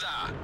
глаза!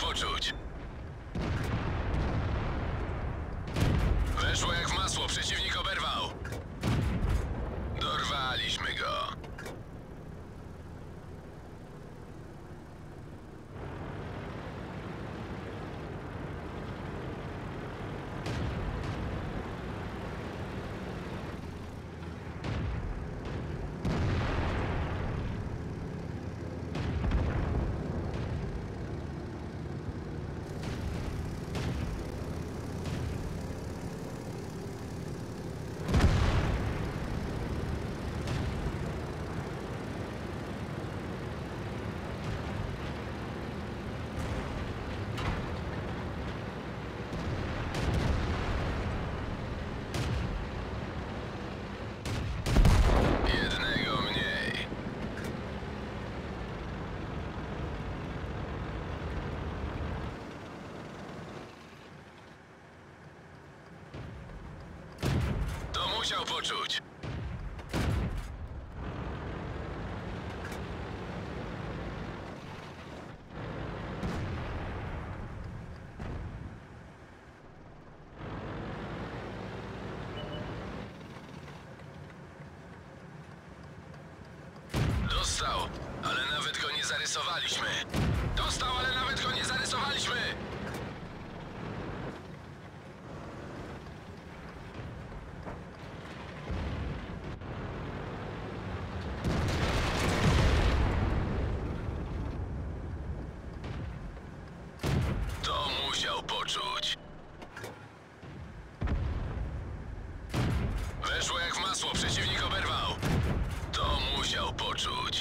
Poczuć. Weszło jak w masło, przeciwnik oberwał. Dorwaliśmy go. Musiał poczuć. Dostał, ale nawet go nie zarysowaliśmy. Dostał, ale nawet go nie zarysowaliśmy. Hasło przeciwnik oberwał. To musiał poczuć.